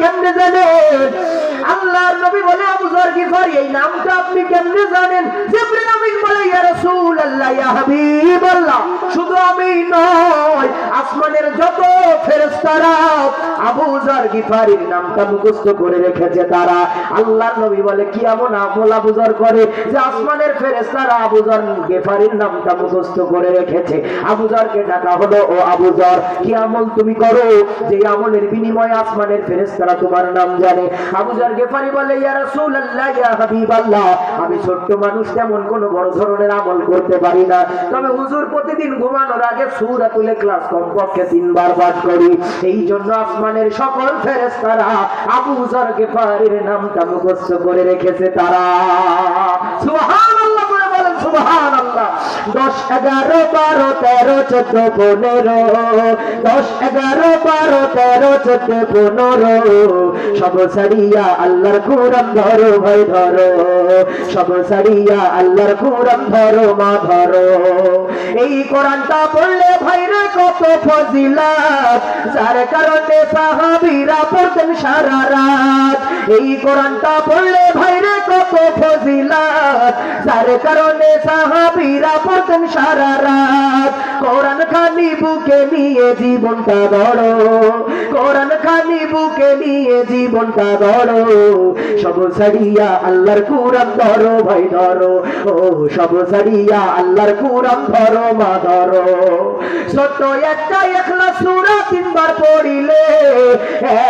কেমনে জানেন আল্লাহর নবী বলে, আবু যর গিফারি এই নামটা আপনি কেমনে জানেন? জিবরিল আমিন বলে, ইয়া রাসূলুল্লাহ, ইয়া হাবিবাল্লাহ, শুধু আমি নয়, আসমানের যত ফেরেশতারা আবু যর গিফারির নামটা মুখস্থ করে রেখেছে তারা। আল্লাহর নবী বলে, কি এমন আমল আবু যর করে যে আসমানের ফেরেশতারা আবু যর গিফারির নামটা মুখস্থ করে রেখেছে? আবু যরকে ডাকা হলো, ও আবু যর কি আমল তুমি করো যে আমলের বিনিময়ে আসমানের ফেরেশতারা তোমার নাম জানে? আবু যর গিফারি বলে আমি ছোট্ট মানুষ, তেমন কোনো বড় ধরনের আমল করতে পারি না। তবে হুজুর প্রতিদিন ঘুমানোর আগে সূরাতুল ইখলাস কমপক্ষে তিনবার পাঠ করি। এই জন্য আসমানের সকল ফেরেশতারা আবু যর গিফারির নামটা মুখস্থ করে রেখেছে তারা। সুবহানাল্লাহ বলে বলেন, সুবহানাল্লাহ। দশ এগারো বারো তেরো চোদ্দ পনেরো। দশ এগারো বারো তেরো চোদ্দ পনেরো। সব সারিয়া আল্লাহর কুরম ধরো ভাই ধরো। সব সারিয়া আল্লাহর কুরম ধরো, মা ধরো। এই কোরআনটা পড়লে ভাই রে ফজিলাত, যার কারণে সাহাবীরা পড়তেন সারা রাত। এই কোরআনটা পড়লে ভাইরে কত ফজিলাত, যার কারণে সাহাবীরা পড়তেন সারা রাত। কোরআন বুকে নিয়ে জীবনটা গড়ো। কোরআন খানি বুকে নিয়ে জীবনটা গড়ো। সব সারিয়া আল্লাহর কোরআন ধরো, ভাই ধরো। ও, সব সারিয়া আল্লাহর কোরআন ধরো, মা ধরো। ছোট একটা একলা সূরা তিনবার পড়িলে,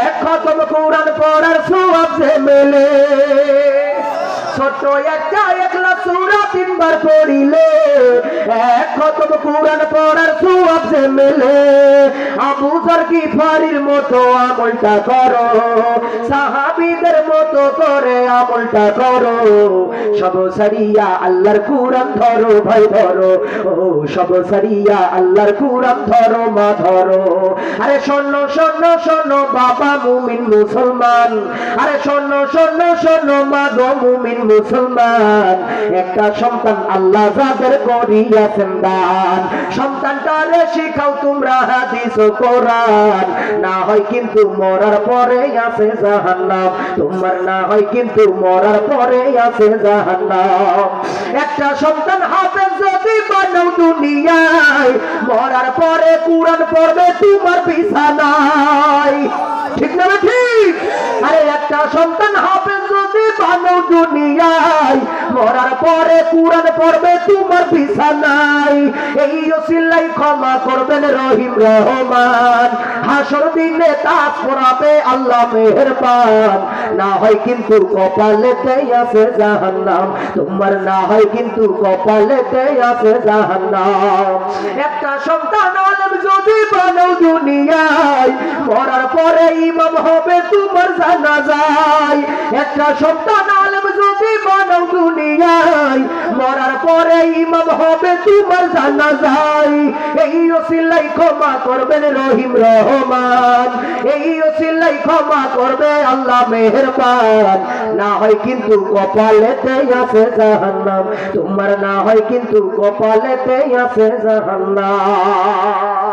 এক খতম কোরআন পড়ার সওয়াব মেলে। ছোট একটা একলা সূরা তিনবার পড়িলে, এক পড়ার সওয়াব যে মেলে। আবু যর গিফারির মতো আমলটা করো মতো করে আমলটা করো। সব সারিয়া আল্লাহর কোরআন ধরো ভাই ধরো। ও, সব সারিয়া আল্লাহর কোরআন ধরো, মা ধরো। আরে শোনো শোনো শোনো, বাবা মুমিন মুসলমান। আরে শোনো শোনো শোনো, মা গো মুমিন মুসলমান। একটা সন্তান আল্লাহ যাদের করিয়াছেন দান। সন্তানটারে শিখাও, তোমরা হাদিস ও কোরআন। না হয় কিন্তু মরার পরে আছে জাহান্নাম। তোমার না হয় কিন্তু মরার পরে আছে জাহান্নাম। একটা সন্তান হাফেজ যদি বানাও দুনিয়ায়, মরার পরে কোরআন পড়বে তোমার বিছানায়। ঠিক না ঠিক? আরে একটা সন্তান দুনিয়ায়। মরার পরে কোরআন পড়বে, তোমার এই ওসিলাই ক্ষমা করবেন রহিম রহমান। হাসর দিনে পড়াবে আল্লাহ না হয় কিন্তু কপালেতে আছে জাহান্নাম। তোমার না হয় কিন্তু কপালেতে আছে জাহান্নাম। একটা সন্তান আলেম যদি বানাও দুনিয়ায়, মরার পরে ইমাম হবে তোমার জানা যায় একটা সন্তান আলেম দুনিয়ায়, মরার পরে ইমাম হবে তোমার জানা যায় এই ওসিলাই ক্ষমা করবেন রহিম রহমান। এই ওসিলাই ক্ষমা করবে আল্লাহ মেহেরবান। না হয় কিন্তু কপালেতে আছে জাহান্নাম। তোমার না হয় কিন্তু কপালেতে আছে জাহান্নাম।